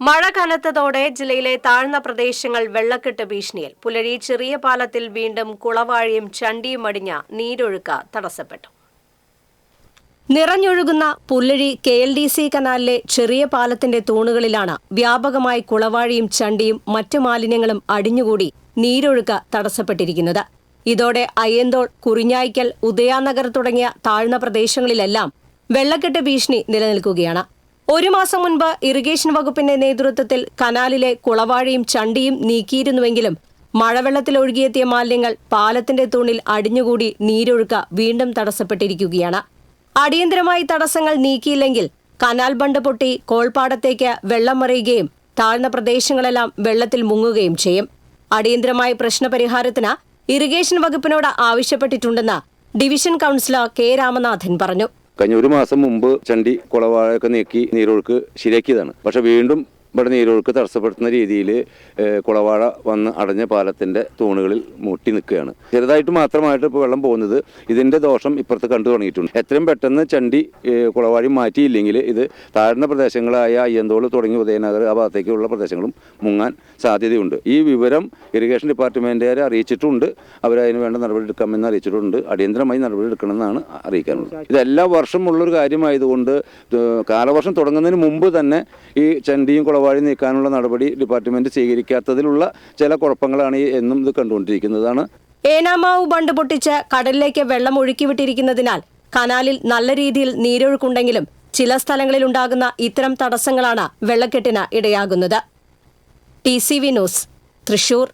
മഴ കനത്തതോടെ ജില്ലയിലെ താഴ്ന്ന പ്രദേശങ്ങൾ വെള്ളക്കെട്ട് ഭീഷണിയിൽ. പുലരി ചെറിയ പാലത്തിൽ വീണ്ടും കുളവാഴിയും ചണ്ടിയും അടിഞ്ഞ നീരൊഴുക്ക് തടസ്സപ്പെട്ടു. നിറഞ്ഞൊഴുകുന്ന Pullazhi K L D C കനാലിലെ ചെറിയ പാലത്തിന്റെ തൂണുകളിലാണ് വ്യാപകമായി കുളവാഴിയും ചണ്ടിയും മറ്റു മാലിന്യങ്ങളും അടിഞ്ഞുകൂടി നീരൊഴുക്ക് തടസ്സപ്പെട്ടിരിക്കുന്നത്. ഇതോടെ അയ്യന്തോൾ കുറിഞ്ഞായ്ക്കൽ ഉദയാനഗർ തുടങ്ങിയ താഴ്ന്ന പ്രദേശങ്ങളിലെല്ലാം വെള്ളക്കെട്ട് ഭീഷണി നിലനിൽക്കുകയാണ്. ഒരു മാസം മുൻപ് ഇറിഗേഷൻ വകുപ്പിന്റെ നേതൃത്വത്തിൽ കനാലിലെ കുളവാഴയും ചണ്ടിയും നീക്കിയിരുന്നുവെങ്കിലും മഴവെള്ളത്തിൽ ഒഴുകിയെത്തിയ മാലിന്യങ്ങൾ പാലത്തിന്റെ തൂണിൽ അടിഞ്ഞുകൂടി നീരൊഴുക്ക വീണ്ടും തടസ്സപ്പെട്ടിരിക്കുകയാണ്. അടിയന്തരമായി തടസ്സങ്ങൾ നീക്കിയില്ലെങ്കിൽ കനാൽ ബണ്ട് പൊട്ടി കോൾപ്പാടത്തേക്ക് വെള്ളം മറിയുകയും താഴ്ന്ന പ്രദേശങ്ങളെല്ലാം വെള്ളത്തിൽ മുങ്ങുകയും ചെയ്യും. അടിയന്തരമായ പ്രശ്നപരിഹാരത്തിന് ഇറിഗേഷൻ വകുപ്പിനോട് ആവശ്യപ്പെട്ടിട്ടുണ്ടെന്ന് ഡിവിഷൻ കൌൺസിലർ കെ രാമനാഥൻ പറഞ്ഞു. കഴിഞ്ഞ ഒരു മാസം മുമ്പ് ചണ്ടി കുളവാഴൊക്കെ നീക്കി നീരൊഴുക്ക് ശരിയാക്കിയതാണ്. പക്ഷെ വീണ്ടും ഇവിടെ നീരൊഴുക്ക് തടസ്സപ്പെടുത്തുന്ന രീതിയിൽ കുളവാഴ വന്ന് അടഞ്ഞ പാലത്തിന്റെ തൂണുകളിൽ മുട്ടി നിൽക്കുകയാണ്. ചെറുതായിട്ട് മാത്രമായിട്ട് ഇപ്പോൾ വെള്ളം പോകുന്നത് ഇതിന്റെ ദോഷം ഇപ്പുറത്ത് കണ്ടു തുടങ്ങിയിട്ടുണ്ട്. എത്രയും പെട്ടെന്ന് ചണ്ടി കുളവാഴി മാറ്റിയില്ലെങ്കിൽ ഇത് താഴ്ന്ന പ്രദേശങ്ങളായ അയ്യന്തോൾ തുടങ്ങി ഉദയനഗർ ആ ഭാഗത്തേക്കുള്ള പ്രദേശങ്ങളും മുങ്ങാൻ സാധ്യതയുണ്ട്. ഈ വിവരം ഇറിഗേഷൻ ഡിപ്പാർട്ട്മെന്റുകാരെ അറിയിച്ചിട്ടുണ്ട്. അവരതിന് വേണ്ട നടപടി എടുക്കാമെന്ന് അറിയിച്ചിട്ടുണ്ട്. അടിയന്തരമായി നടപടി എടുക്കണമെന്നാണ് അറിയിക്കാനുള്ളത്. ഇതെല്ലാ വർഷമുള്ളൊരു കാര്യമായതുകൊണ്ട് കാലവർഷം തുടങ്ങുന്നതിന് മുമ്പ് തന്നെ ഈ ചണ്ടിയും കുളവാഴി നീക്കാനുള്ള നടപടി ഡിപ്പാർട്ട്മെന്റ് സ്വീകരിക്കാത്തതിലുള്ള ചില കുഴപ്പങ്ങളാണ് എന്നും ഇത് കണ്ടുകൊണ്ടിരിക്കുന്നതാണ്. ഏനാമാവ് ബണ്ട് പൊട്ടിച്ച് കടലിലേക്ക് വെള്ളം ഒഴുക്കിവിട്ടിരിക്കുന്നതിനാൽ കനാലിൽ നല്ല രീതിയിൽ നീരൊഴുക്കുണ്ടെങ്കിലും ചില സ്ഥലങ്ങളിൽ ഉണ്ടാകുന്ന ഇത്തരം തടസ്സങ്ങളാണ് വെള്ളക്കെട്ടിന് ഇടയാകുന്നത്. T C V news Thrissur.